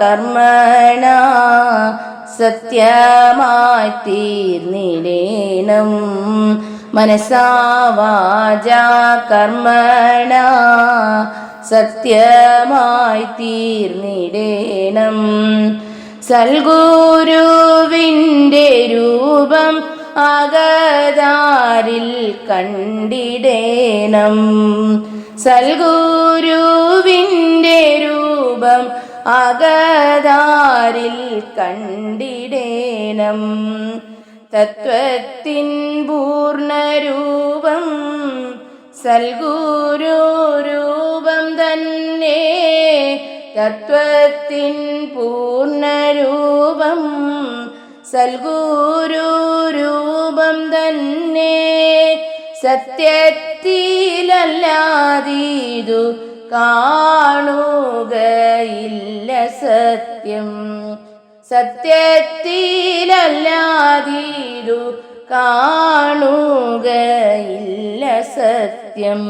കർമ്മണ സത്യമായി തീർന്നിടേണം. മനസ്സാവാച കർമ്മണ സത്യമായി തീർന്നിടേണം. സൽഗുരുവിന്റെ രൂപം അകതാരിൽ കണ്ടിടേണം. സൽഗുരുവിന്റെ രൂപം അകതാരിൽ കണ്ടിടേനം തത്വത്തിൻ പൂർണരൂപം സൽഗുരു രൂപം തന്നെ. തത്വത്തിൻ പൂർണരൂപം സൽഗുരു സത്യത്തിലല്ലാതീതു കാണുകയില്ല സത്യം. സത്യത്തിലല്ലാതീതു കാണുകയില്ല സത്യം.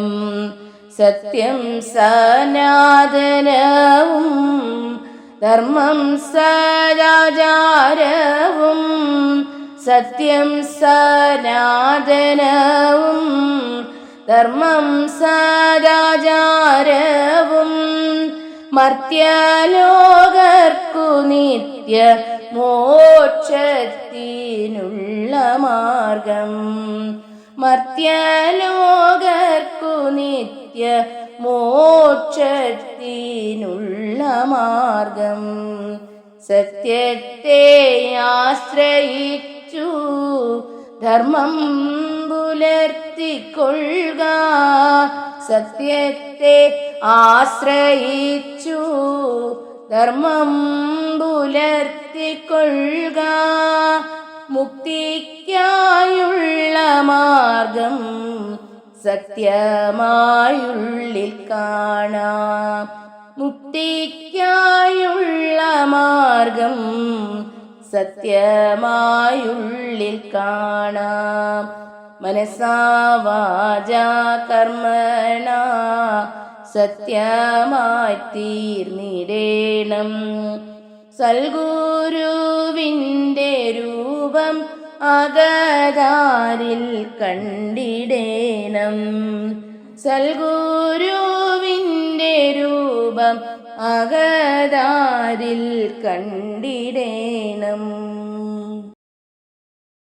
സത്യം സനാതനവും ധർമ്മം സരാചാരവും സത്യം സനാതനവും ധർമ്മം സാരാചാരവും മർത്യലോകർക്കു നിത്യ മോക്ഷത്തിനുള്ള മാർഗം. മർത്യലോകർക്കു നിത്യ മോക്ഷത്തിനുള്ള മാർഗം. സത്യത്തെ ആശ്രയിച്ചു ധർമ്മം പുലർത്തിക്കൊള്ളുക. സത്യത്തെ ആശ്രയിച്ചു. ധർമ്മം പുലർത്തിക്കൊള്ളുക. മുക്തിക്കായുള്ള മാർഗം സത്യമായുള്ളിൽ കാണാം. മുക്തിക്കായുള്ള മാർഗം സത്യമായുള്ളിൽ കാണാം. മനസ്സാവാച കർമ്മണ സത്യമായി തീർന്നിടേണം സൽഗുരുവിന്റെ രൂപം അകതാരിൽ കണ്ടിടേണം. സൽഗുരുവിന്റെ രൂപം അകതാരിൽ കണ്ടിടേണം